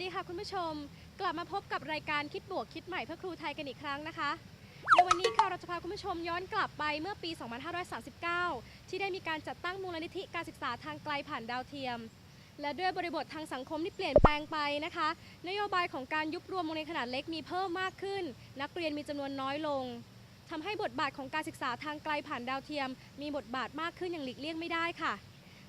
วัสดีค่ะคุณผู้ชม กลับมาพบกับรายการคิดบวกคิดใหม่เพื่อครูไทยกันอีกครั้งนะคะในวันนี้ค่ะเราจะพาคุณผู้ชมย้อนกลับไปเมื่อปี 2539 ที่ได้มีการจัดตั้งมูลนิธิการศึกษาทางไกลผ่านดาวเทียม และด้วยบริบททางสังคมที่เปลี่ยนแปลงไปนะคะ นโยบายของการยุบรวมโรงเรียนขนาดเล็กมีเพิ่มมากขึ้น นักเรียนมีจำนวนน้อยลงทำให้บทบาทของการศึกษาทางไกลผ่านดาวเทียม มีบทบาทมากขึ้นอย่างหลีกเลี่ยงไม่ได้ค่ะ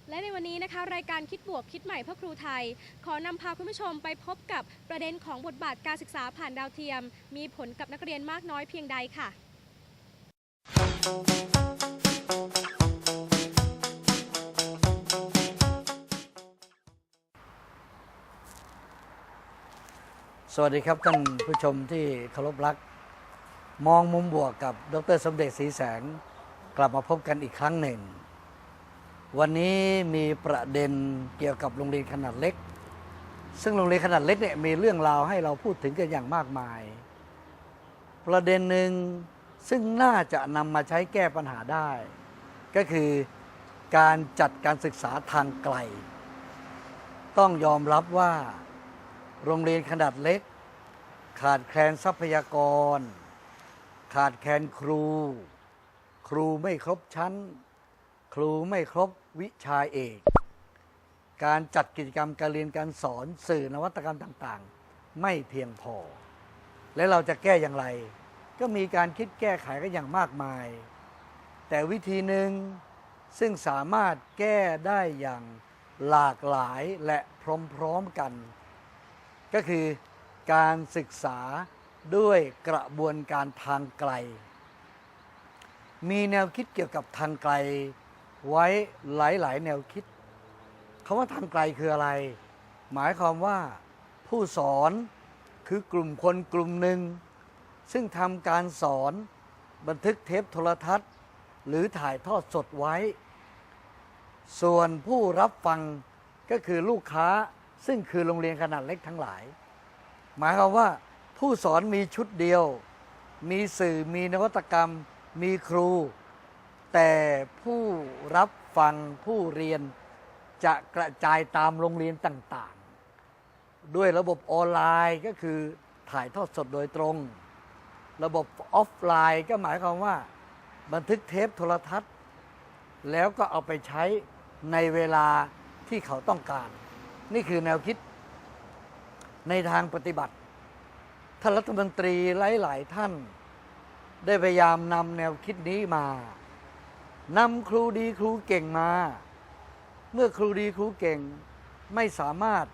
และในวันนี้นะคะรายการคิดบวกคิดใหม่เพื่อครูไทย ขอนำพาคุณผู้ชมไปพบกับประเด็นของบทบาทการศึกษาผ่านดาวเทียม มีผลกับนักเรียนมากน้อยเพียงใดค่ะ สวัสดีครับท่านผู้ชมที่เคารพรัก มองมุมบวกกับดรสมเด็จศรีแสง กลับมาพบกันอีกครั้งหนึ่ง วันนี้มีประเด็นเกี่ยวกับโรงเรียนขนาดเล็ก ซึ่งโรงเรียนขนาดเล็กเนี่ยมีเรื่องราวให้เราพูดถึงกันอย่างมากมาย ประเด็นหนึ่งซึ่งน่าจะนำมาใช้แก้ปัญหาได้ ก็คือการจัดการศึกษาทางไกล ต้องยอมรับว่า โรงเรียนขนาดเล็ก ขาดแคลนทรัพยากร ขาดแคลนครู ครูไม่ครบชั้น ครูไม่ครบ วิชาเอก การจัดกิจกรรมการเรียนการสอนสื่อนวัตกรรมต่างๆ ไม่เพียงพอ และเราจะแก้อย่างไร ก็มีการคิดแก้ไขกันอย่างมากมาย แต่วิธีหนึ่งซึ่งสามารถแก้ได้อย่างหลากหลายและพร้อมๆกัน ก็คือการศึกษาด้วยกระบวนการทางไกล มีแนวคิดเกี่ยวกับทางไกล ไว้หลาย ๆ แนวคิดคำว่าทางไกลคืออะไร หมายความว่าผู้สอนคือกลุ่มคนกลุ่มหนึ่ง ซึ่งทำการสอนบันทึกเทปโทรทัศน์ หรือถ่ายทอดสดไว้ ส่วนผู้รับฟังก็คือลูกค้าซึ่งคือโรงเรียนขนาดเล็กทั้งหลาย หมายความว่าผู้สอนมีชุดเดียว มีสื่อมีนวัตกรรม มีครู แต่ผู้รับฟังผู้เรียนจะกระจายตามโรงเรียนต่างๆ ด้วยระบบออนไลน์ก็คือถ่ายทอดสดโดยตรง ระบบออฟไลน์ก็หมายความว่า บันทึกเทปโทรทัศน์ แล้วก็เอาไปใช้ในเวลาที่เขาต้องการ นี่คือแนวคิดในทางปฏิบัติท่านรัฐมนตรีหลาย ๆ ท่านได้พยายามนำแนวคิดนี้มา นำครูดีครูเก่งมา เมื่อครูดีครูเก่งไม่สามารถ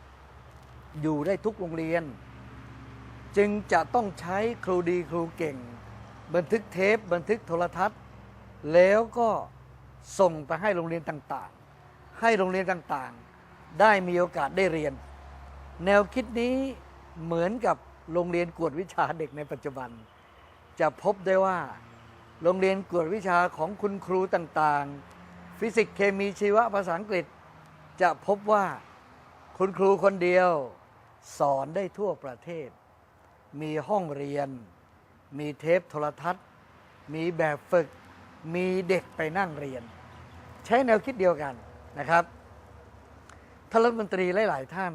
อยู่ได้ทุกโรงเรียน จึงจะต้องใช้ครูดีครูเก่ง บันทึกเทป บันทึกโทรทัศน์ แล้วก็ส่งไปให้โรงเรียนต่างๆ ให้โรงเรียนต่างๆ ได้มีโอกาสได้เรียน แนวคิดนี้เหมือนกับโรงเรียนกวดวิชาเด็กในปัจจุบัน จะพบได้ว่า โรงเรียนกวดวิชาของคุณครูต่างๆ ฟิสิกส์เคมีชีวะภาษาอังกฤษ จะพบว่าคุณครูคนเดียว สอนได้ทั่วประเทศ มีห้องเรียน มีเทปโทรทัศน์ มีแบบฝึก มีเด็กไปนั่งเรียน ใช้แนวคิดเดียวกันนะครับท่านรัฐมนตรีหลาย ๆ ท่าน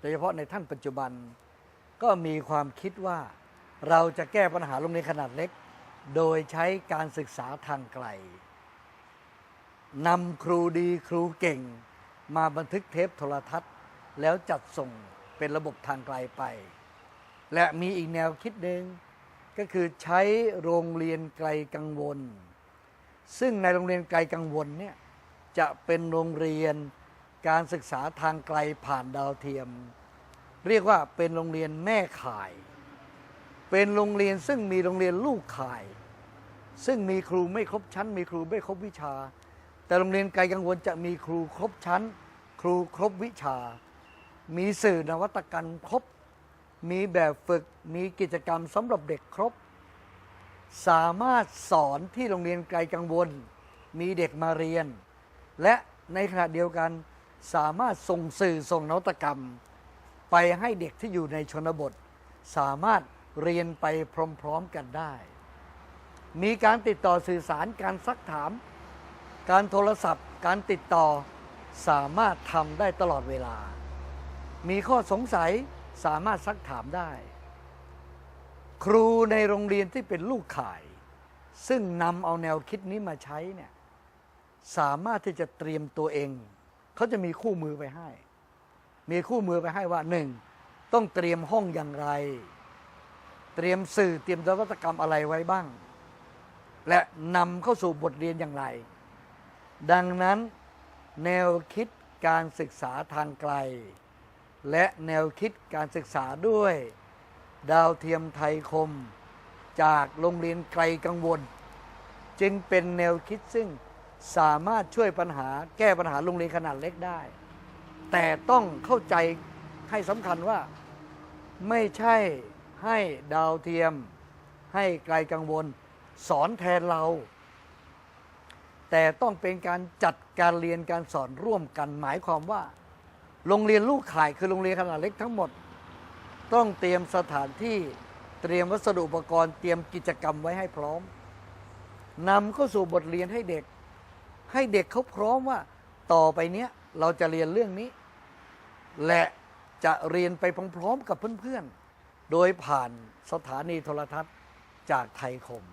โดยเฉพาะในท่านปัจจุบัน ก็มีความคิดว่าเราจะแก้ปัญหาโรงเรียนขนาดเล็ก โดยใช้การศึกษาทางไกลนำครูดีครูเก่ง มาบันทึกเทปโทรทัศน์ แล้วจัดส่งเป็นระบบทางไกลไป และมีอีกแนวคิดหนึ่งก็คือใช้โรงเรียนไกลกังวล ซึ่งในโรงเรียนไกลกังวลเนี่ยจะเป็นโรงเรียนการศึกษาทางไกลผ่านดาวเทียม เรียกว่าเป็นโรงเรียนแม่ข่าย เป็นโรงเรียนซึ่งมีโรงเรียนลูกข่าย ซึ่งมีครูไม่ครบชั้น มีครูไม่ครบวิชา แต่โรงเรียนไกลกังวลจะมีครูครบชั้น ครูครบวิชา มีสื่อนวัตกรรมครบ มีแบบฝึกมีกิจกรรมสำหรับเด็กครบ สามารถสอนที่โรงเรียนไกลกังวล มีเด็กมาเรียน และในขณะเดียวกันสามารถส่งสื่อส่งนวัตกรรม ไปให้เด็กที่อยู่ในชนบท สามารถ เรียนไปพร้อมๆกันได้ มีการติดต่อสื่อสารการซักถาม การโทรศัพท์ การติดต่อสามารถทำได้ตลอดเวลา มีข้อสงสัยสามารถซักถามได้ ครูในโรงเรียนที่เป็นลูกข่าย ซึ่งนำเอาแนวคิดนี้มาใช้เนี่ยสามารถที่จะเตรียมตัวเอง เขาจะมีคู่มือไปให้ มีคู่มือไปให้ว่าหนึ่งต้องเตรียมห้องอย่างไร เตรียมสื่อเตรียมนวัตกรรมอะไรไว้บ้าง และนำเข้าสู่บทเรียนอย่างไร ดังนั้นแนวคิดการศึกษาทางไกล และแนวคิดการศึกษาด้วย ดาวเทียมไทยคม จากโรงเรียนไกลกังวล จึงเป็นแนวคิดซึ่งสามารถช่วยปัญหาแก้ปัญหาโรงเรียนขนาดเล็กได้ แต่ต้องเข้าใจให้สำคัญว่าไม่ใช่ ให้ดาวเทียม ให้ไกลกังวล สอนแทนเรา แต่ต้องเป็นการจัดการเรียนการสอนร่วมกันหมายความว่า โรงเรียนลูกข่ายคือโรงเรียนขนาดเล็กทั้งหมด ต้องเตรียมสถานที่เตรียมวัสดุอุปกรณ์เตรียมกิจกรรมไว้ให้พร้อมนำเข้าสู่บทเรียนให้เด็ก ให้เด็กเขาพร้อมว่า ต่อไปเนี้ยเราจะเรียนเรื่องนี้ และจะเรียนไปพร้อมๆกับเพื่อนๆ โดยผ่านสถานีโทรทัศน์จากไทยคม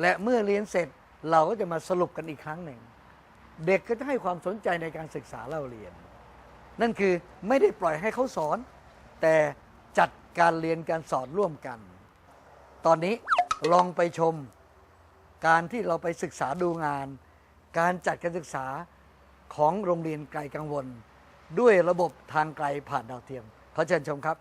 และเมื่อเรียนเสร็จเราก็จะมาสรุปกันอีกครั้งหนึ่ง เด็กก็จะให้ความสนใจในการศึกษาเล่าเรียน นั่นคือไม่ได้ปล่อยให้เขาสอน แต่จัดการเรียนการสอนร่วมกัน ตอนนี้ลองไปชม การที่เราไปศึกษาดูงาน การจัดการศึกษาของโรงเรียนไกลกังวล ด้วยระบบทางไกลผ่านดาวเทียมขอเชิญชมครับ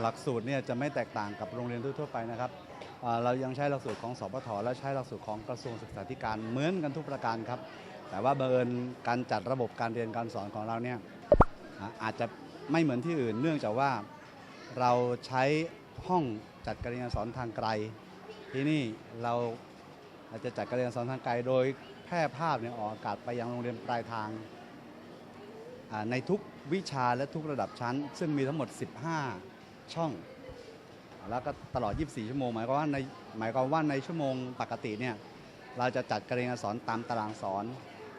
หลักสูตรเนี่ยจะไม่แตกต่างกับโรงเรียนทั่วไปนะครับเรายังใช้หลักสูตรของสปทและใช้หลักสูตรของกระทรวงศึกษาธิการเหมือนกันทุกประการครับ แต่ว่าเบังเอิญการจัดระบบการเรียนการสอนของเราเนี่ยอาจจะไม่เหมือนที่อื่น เนื่องจากว่าเราใช้ห้องจัดการเรียนการสอนทางไกล ที่นี่เราอาจจะจัดการเรียนการสอนทางไกล โดยแพร่ภาพเนี่ยออกอากาศไปยังโรงเรียนปลายทาง ในทุกวิชาและทุกระดับชั้น ซึ่งมีทั้งหมด 15 ช่อง แล้วก็ตลอด 24 ชั่วโมง หมายความว่าในหมายความว่าในชั่วโมงปกติเนี่ยเราจะจัดการเรียนการสอนตามตารางสอน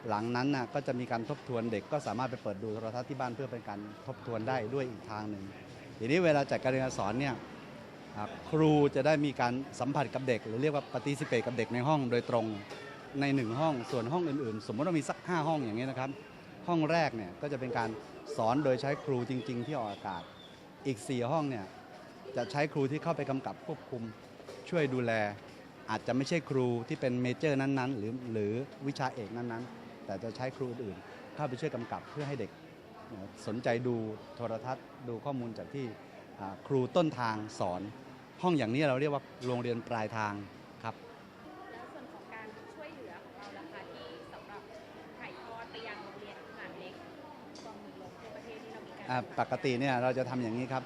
หลังนั้นน่ะก็จะมีการทบทวนเด็กก็สามารถไปเปิดดูโทรทัศน์ที่บ้านเพื่อเป็นการทบทวนได้ด้วยอีกทางหนึ่งทีนี้เวลาจัดการเรียนการสอนเนี่ยครูจะได้มีการสัมผัสกับเด็ก หรือเรียกว่าปฏิสิเปกับเด็กในห้องโดยตรงในหนึ่งห้องส่วนห้องอื่นๆ สมมติว่ามีสัก 5 ห้องอย่างนี้ยนะครับ ห้องแรกเนี่ยก็จะเป็นการสอนโดยใช้ครูจริง ๆ ที่ออกอากาศ อีก 4 ห้องเนี่ยจะใช้ครูที่เข้าไปกำกับควบคุมช่วยดูแล อาจจะไม่ใช่ครูที่เป็นเมเจอร์นั้นๆ หรือหรือวิชาเอกนั้นๆ แต่จะใช้ครูอื่นๆเข้าไปช่วยกำกับเพื่อให้เด็กสนใจดูโทรทัศน์ ดูข้อมูลจากที่ครูต้นทางสอน ห้องอย่างนี้เราเรียกว่าโรงเรียนปลายทาง ปกติเนี่ยเราจะทำอย่างนี้ครับ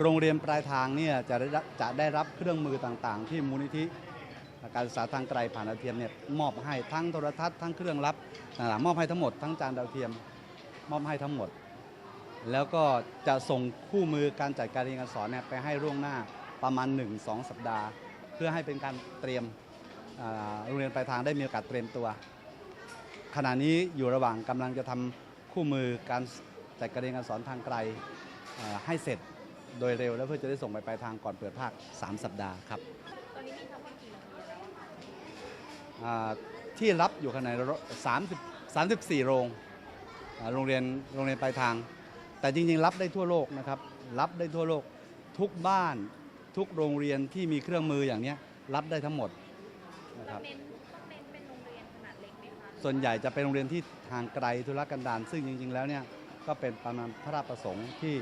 โรงเรียนปลายทางเนี่ยจะได้จะได้รับเครื่องมือต่างๆ ที่มูลนิธิการศึกษาทางไกลผ่านดาวเทียมเนี่ยมอบให้ทั้งโทรทัศน์ทั้งเครื่องรับต่างๆมอบให้ทั้งหมดทั้งจานดาวเทียมมอบให้ทั้งหมด แล้วก็จะส่งคู่มือการจัดการเรียนการสอนเนี่ยไปให้ล่วงหน้าประมาณ 1-2 สัปดาห์ เพื่อให้เป็นการเตรียมโรงเรียนปลายทางได้มีโอกาสเตรียมตัว ขณะนี้อยู่ระหว่างกำลังจะทำ คู่มือการจัดการเรียนการสอนทางไกลเอ่อให้เสร็จโดยเร็ว แล้วเพื่อจะได้ส่งไปปลายทางก่อนเปิดภาค 3 สัปดาห์ครับตอนนี้มีทั้งหมดกี่โรงเรียนแล้วอะคะอ่าที่รับอยู่ขนาด30 34 โรงอ่าโรงเรียนโรงเรียนปลายทาง แต่จริงๆ รับได้ทั่วโลกนะครับ รับได้ทั่วโลกทุกบ้านทุกโรงเรียนที่มีเครื่องมืออย่างเนี้ยรับได้ทั้งหมดนะครับเน้นต้องเน้นเป็นโรงเรียนขนาดเล็กไหมคะ ส่วนใหญ่จะเป็นโรงเรียนที่ทางไกลธุรกันดารซึ่งจริง ๆ แล้วเนี่ยก็เป็นประมาณพระราชประสงค์ที่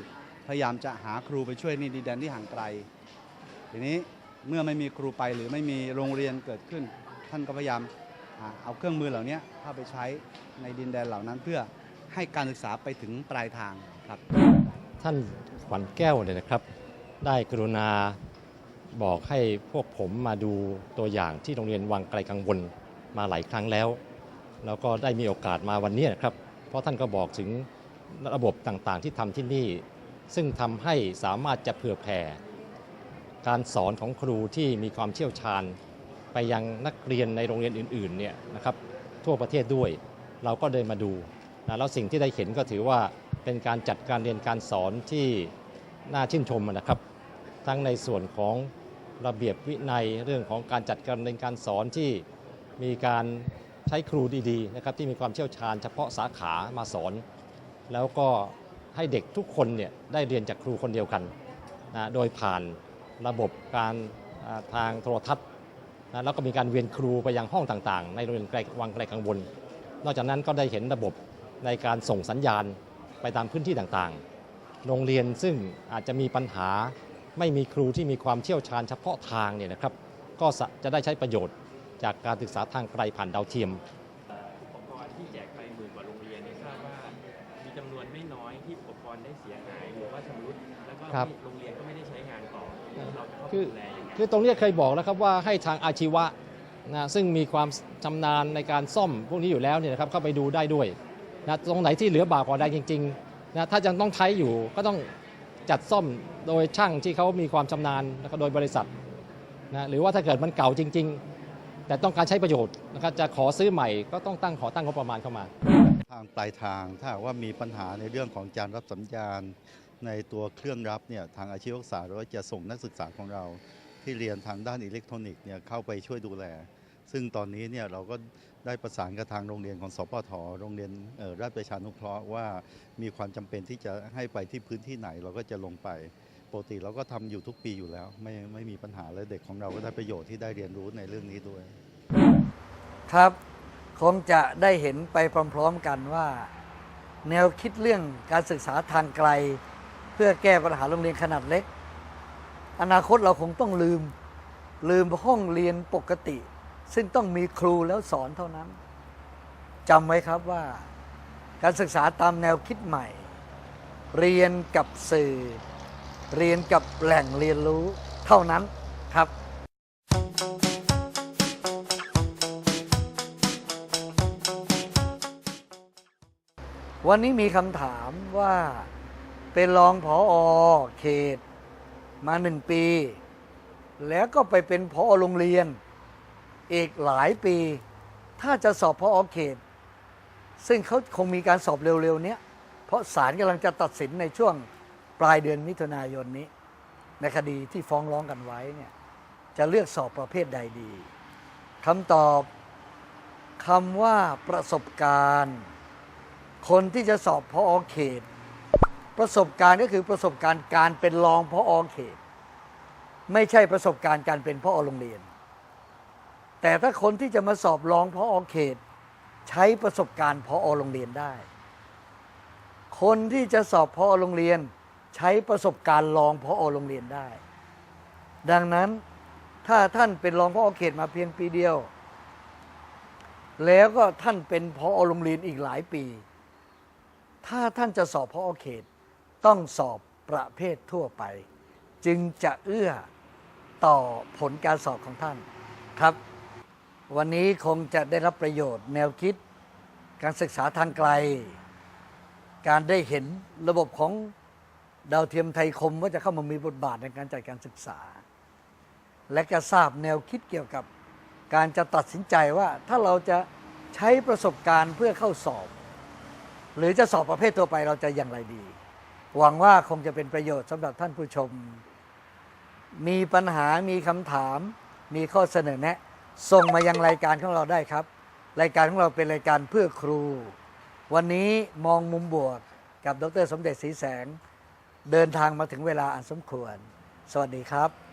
พยายามจะหาครูไปช่วยในดินแดนที่ห่างไกล ทีนี้เมื่อไม่มีครูไปหรือไม่มีโรงเรียนเกิดขึ้น ท่านก็พยายามเอาเครื่องมือเหล่านี้เข้าไปใช้ในดินแดนเหล่านั้นเพื่อให้การศึกษาไปถึงปลายทางครับ ท่านขวัญแก้วเนี่ยนะครับ ได้กรุณาบอกให้พวกผมมาดูตัวอย่างที่โรงเรียนวังไกลกังวลมาหลายครั้งแล้ว แล้วก็ได้มีโอกาสมาวันนี้นะครับ เพราะท่านก็บอกถึงระบบต่างๆ ที่ทำที่นี่ ซึ่งทำให้สามารถจะเผื่อแผ่ การสอนของครูที่มีความเชี่ยวชาญ ไปยังนักเรียนในโรงเรียนอื่นๆเนี่ยนะครับทั่วประเทศด้วย เราก็เดินมาดูนะแล้วสิ่งที่ได้เห็นก็ถือว่าเป็นการจัดการเรียนการสอนที่น่าชื่นชมนะครับ ทั้งในส่วนของระเบียบวินัยเรื่องของการจัดการเรียนการสอนที่มีการ ใช้ครูดีๆนะครับที่มีความเชี่ยวชาญเฉพาะสาขามาสอน แล้วก็ให้เด็กทุกคนเนี่ยได้เรียนจากครูคนเดียวกันนะโดยผ่านระบบการทางโทรทัศน์นะแล้วก็มีการเวียนครูไปยังห้องต่างๆ ในโรงเรียนไกลวังไกลกังวล นอกจากนั้นก็ได้เห็นระบบในการส่งสัญญาณไปตามพื้นที่ต่างๆ โรงเรียนซึ่งอาจจะมีปัญหาไม่มีครูที่มีความเชี่ยวชาญเฉพาะทางเนี่ยนะครับ ก็จะได้ใช้ประโยชน์ จากการศึกษาทางไกลผ่านดาวเทียมอุปกรณ์ที่แจกไปหมื่นกว่าโรงเรียนเนี่ยทราบว่ามีจำนวนไม่น้อยที่อุปกรณ์ได้เสียหายหรือว่าชำรุดแล้วก็ครับไม่โรงเรียนก็ไม่ได้ใช้งานต่อเราจะเข้าไปคือดูแลยังไงคือตรงเนี้ยเคยบอกแล้วครับว่าให้ทางอาชีวะนะซึ่งมีความชำนาญในการซ่อมพวกนี้อยู่แล้วเนี่ยนะครับเข้าไปดูได้ด้วยนะตรงไหนที่เหลือบากกว่าใดจริงๆนะถ้ายังต้องใช้อยู่ก็ต้องจัดซ่อมโดยช่างที่เขามีความชำนาญนะครับโดยบริษัทนะหรือว่าถ้าเกิดมันเก่าจริง ๆ แต่ต้องการใช้ประโยชน์นะครับจะขอซื้อใหม่ก็ต้องตั้งขอตั้งงบประมาณเข้ามา ทางปลายทางถ้าว่ามีปัญหาในเรื่องของการรับสัญญาณ ในตัวเครื่องรับเนี่ยทางอาชีวศึกษาเราจะส่งนักศึกษาของเรา ที่เรียนทางด้านอิเล็กทรอนิกส์เนี่ยเข้าไปช่วยดูแล ซึ่งตอนนี้เนี่ยเราก็ได้ประสานกับทางโรงเรียนของสปทโรงเรียนออราชประชานุเคราะห์ว่ามีความจำเป็นที่จะให้ไปที่พื้นที่ไหนเราก็จะลงไป ปกติเราก็ทำอยู่ทุกปีอยู่แล้ว ไม่ไม่มีปัญหาและเด็กของเราก็ได้ประโยชน์ที่ได้เรียนรู้ในเรื่องนี้ด้วย ครับคงจะได้เห็นไปพร้อมๆกันว่า แนวคิดเรื่องการศึกษาทางไกล เพื่อแก้ปัญหาโรงเรียนขนาดเล็ก อนาคตเราคงต้องลืม ลืมห้องเรียนปกติ ซึ่งต้องมีครูแล้วสอนเท่านั้นจำไว้ครับว่า การศึกษาตามแนวคิดใหม่ เรียนกับสื่อ เรียนกับแหล่งเรียนรู้เท่านั้นครับ วันนี้มีคำถามว่าเป็นรองผออเขต มาหนึ่งปี แล้วก็ไปเป็นผอโรงเรียน อีกหลายปี ถ้าจะสอบผอเขต ซึ่งเขาคงมีการสอบเร็วๆเนี้ยเพราะศาลกำลังจะตัดสินในช่วง ปลายเดือนมิถุนายนนี้ ในคดีที่ฟ้องร้องกันไว้เนี่ยจะเลือกสอบประเภทใดดีคำตอบคำว่าประสบการณ์ คนที่จะสอบพออเขต ประสบการณ์ก็คือประสบการณ์การเป็นรองพออเขต ไม่ใช่ประสบการณ์การเป็นพอโรงเรียน แต่ถ้าคนที่จะมาสอบรองพออเขต ใช้ประสบการณ์พอโรงเรียนได้ คนที่จะสอบพอโรงเรียน ใช้ประสบการณ์รองพอโรงเรียนได้ ดังนั้นถ้าท่านเป็นรองพอเขตมาเพียงปีเดียว แล้วก็ท่านเป็นพอโรงเรียนอีกหลายปี ถ้าท่านจะสอบพอเขต ต้องสอบประเภททั่วไป จึงจะเอื้อต่อผลการสอบของท่านครับ วันนี้คงจะได้รับประโยชน์แนวคิด การศึกษาทางไกล การได้เห็นระบบของ ดาวเทียมไทยคมว่าจะเข้ามามีบทบาทในการจัดการศึกษา และก็ทราบแนวคิดเกี่ยวกับการจะตัดสินใจว่าถ้าเราจะใช้ประสบการณ์เพื่อเข้าสอบ หรือจะสอบประเภทตัวไปเราจะอย่างไรดี หวังว่าคงจะเป็นประโยชน์สำหรับท่านผู้ชม มีปัญหามีคำถาม มีข้อเสนอแนะ ส่งมายังรายการของเราได้ครับ รายการของเราเป็นรายการเพื่อครู วันนี้มองมุมบวกกับดรสมเด็จศรีแสง เดินทางมาถึงเวลาอันสมควร สวัสดีครับ